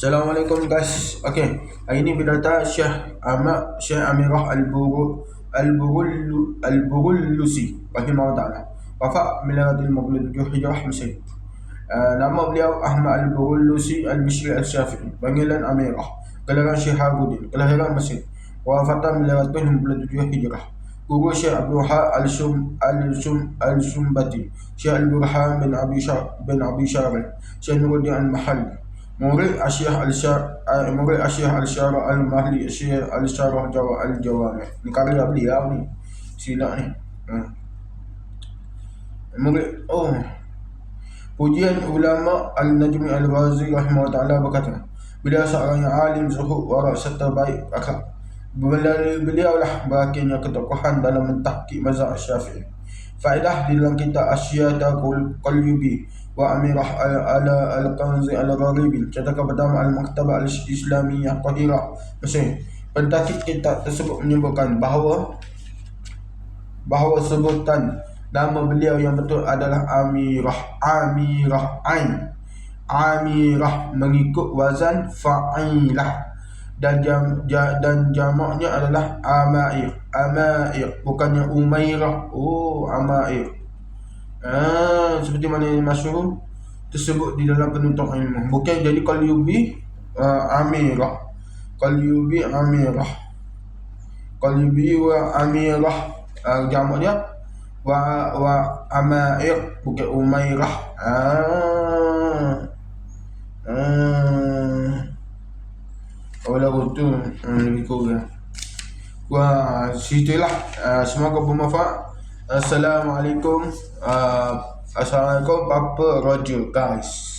Assalamualaikum guys. Okey, hari ni berdatang Syekh Ahmad Syekh Amirah Al-Buru Al-Burul Al-Burulusi rahimahullah taala. Wafat miladil 57 Hijrah Mesir. Uh, nama beliau Ahmad Al-Burulusi Al-Mishri Al-Syafi'i. Panggilan Amirah. Gelaran Syekh Harbuddin. Kelahiran Mesir. Wafatan miladil 57 Hijrah. Guru Syekh Abdul Wahab Al-Sum Al-Sum Al-Sumbati. Syekh Al-Burhan bin Abi Syar bin Abi Syarif. Syekh Nuruddin Al-Mahalli. Murid Asyah Al-Syar uh, Murid Asyah Al-Syarah Al-Mahli Asyah Al-Syarah Jawa Al-Jawami Ni. Karya beliau ni. Silap ni. Hmm. Murid Oh. Pujian ulama Al-Najmi Al-Ghazi Rahimahullah Ta'ala berkata Beliau seorang yang alim, zuhud, warak serta baik akal Melalui beliau lah berakhirnya ketokohan dalam mentahkik mazhab syafi'i. Faedah di dalam kitab Asyada Qalyubi wa Amirah ala al-Qanzi al-Gharibi cetakan pertama al-Maktabah al-Islamiyah Qahira. Mesir pentahkik kitab tersebut menyebutkan bahawa bahawa sebutan nama beliau yang betul adalah Amirah Amirah Ain. Amirah mengikut wazan fa'ilah dan jam ja, dan jamaknya adalah amair amair bukannya umairah. Oh amair ah seperti mana yang masyhur tersebut di dalam penuntut ilmu. Bukan jadi qalyubi uh, amirah. Qalyubi amirah. Qalyubi wa amirah. Uh, jamaknya wa wa amair bukan umairah. Ah. Ah. Walau tu hmm, lebih kurang. Wah, situlah. Uh, semoga bermanfaat. Assalamualaikum. Uh, Assalamualaikum Papa Roger guys.